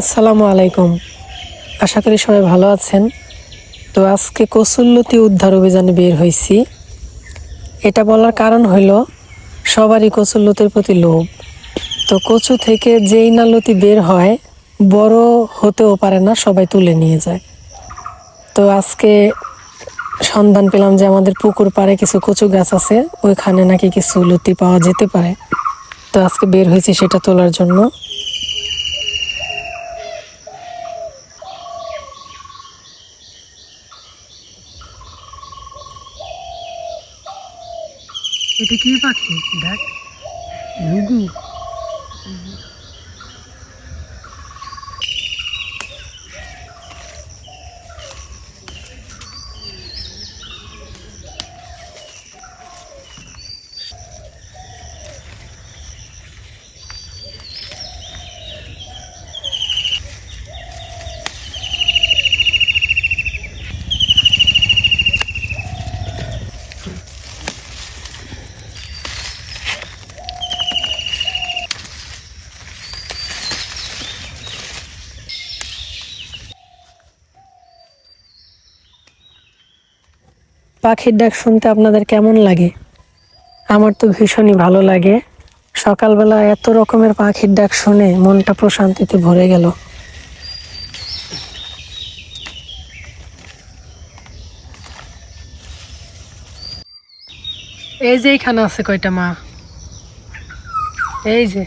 আসসালামু আলাইকুম। আশা করি সবাই ভালো আছেন। তো আজকে কসুল্লতি উদ্ধার অভিযানে বের হয়েছি এটা বলার কারণ হইল, সবারই কচুল্লতির প্রতি লোভ। তো কচু থেকে যেই না লতি বের হয়, বড় হতেও পারে না, সবাই তুলে নিয়ে যায়। তো আজকে সন্ধান পেলাম যে আমাদের পুকুর পাড়ে কিছু কচু গাছ আছে, ওইখানে নাকি কিছু লতি পাওয়া যেতে পারে। তো আজকে বের হয়েছি সেটা তোলার জন্য। такие факты, да? Люди. Угу. পাখির ডাক শুনতে আপনাদের কেমন লাগে? আমার তো ভীষণই ভালো লাগে। সকালবেলা এত রকমের পাখির ডাক শুনে মনটা প্রশান্তিতে ভরে গেল। এই যে এইখানে আছে কয়টা মা? এই যে।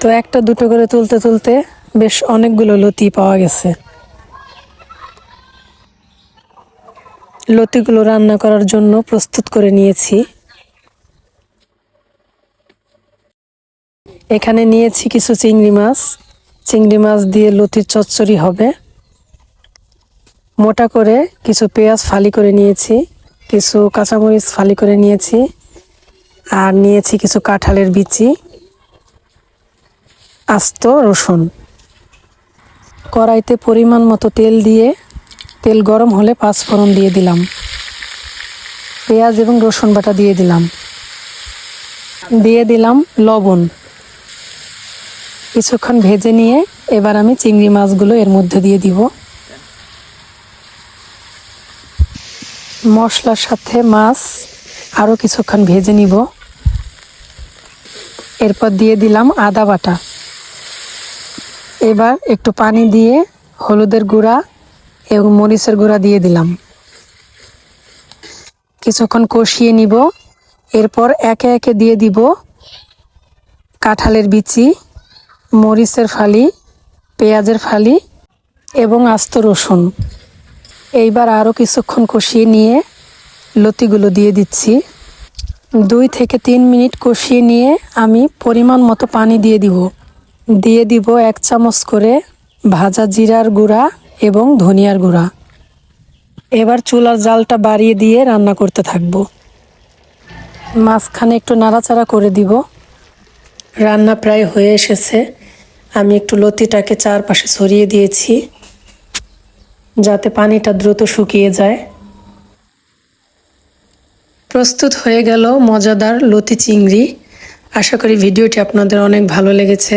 তো একটা, দুটো করে তুলতে তুলতে বেশ অনেকগুলো লতি পাওয়া গেছে। লতিগুলো রান্না করার জন্য প্রস্তুত করে নিয়েছি। এখানে নিয়েছি কিছু চিংড়ি মাছ। চিংড়ি মাছ দিয়ে লতির চচ্চড়ি হবে। মোটা করে কিছু পেঁয়াজ ফালি করে নিয়েছি, কিছু কাঁচামরিচ ফালি করে নিয়েছি, আর নিয়েছি কিছু কাঁঠালের বিচি। আস্ত রসুন। কড়াইতে পরিমাণ মতো তেল দিয়ে, তেল গরম হলে পাঁচ ফোড়ন দিয়ে দিলাম। পেঁয়াজ এবং রসুন বাটা দিয়ে দিলাম। দিয়ে দিলাম লবণ। কিছুক্ষণ ভেজে নিয়ে এবার আমি চিংড়ি মাছগুলো এর মধ্যে দিয়ে দিব। মশলার সাথে মাছ আরও কিছুক্ষণ ভেজে নিব। এরপর দিয়ে দিলাম আদা বাটা। এবার একটু পানি দিয়ে হলুদের গুঁড়া এবং মরিচের গুঁড়া দিয়ে দিলাম। কিছুক্ষণ কষিয়ে নিব। এরপর একে একে দিয়ে দিব কাঁঠালের বিচি, মরিচের ফালি, পেঁয়াজের ফালি এবং আস্ত রসুন। এইবার আরও কিছুক্ষণ কষিয়ে নিয়ে লতিগুলো দিয়ে দিচ্ছি। দুই থেকে তিন মিনিট কষিয়ে নিয়ে আমি পরিমাণ মতো পানি দিয়ে দিব। দিয়ে দিব এক চামচ করে ভাজা জিরার গুঁড়া এবং ধনিয়ার গুঁড়া। এবার চুলার জালটা বাড়িয়ে দিয়ে রান্না করতে থাকব। মাঝখানে একটু নাড়াচাড়া করে দিব। রান্না প্রায় হয়ে এসেছে। আমি একটু লতিটাকে চারপাশে ছড়িয়ে দিয়েছি, যাতে পানিটা দ্রুত শুকিয়ে যায়। প্রস্তুত হয়ে গেল মজাদার লতি চিংড়ি। আশা করি ভিডিওটি আপনাদের অনেক ভালো লেগেছে।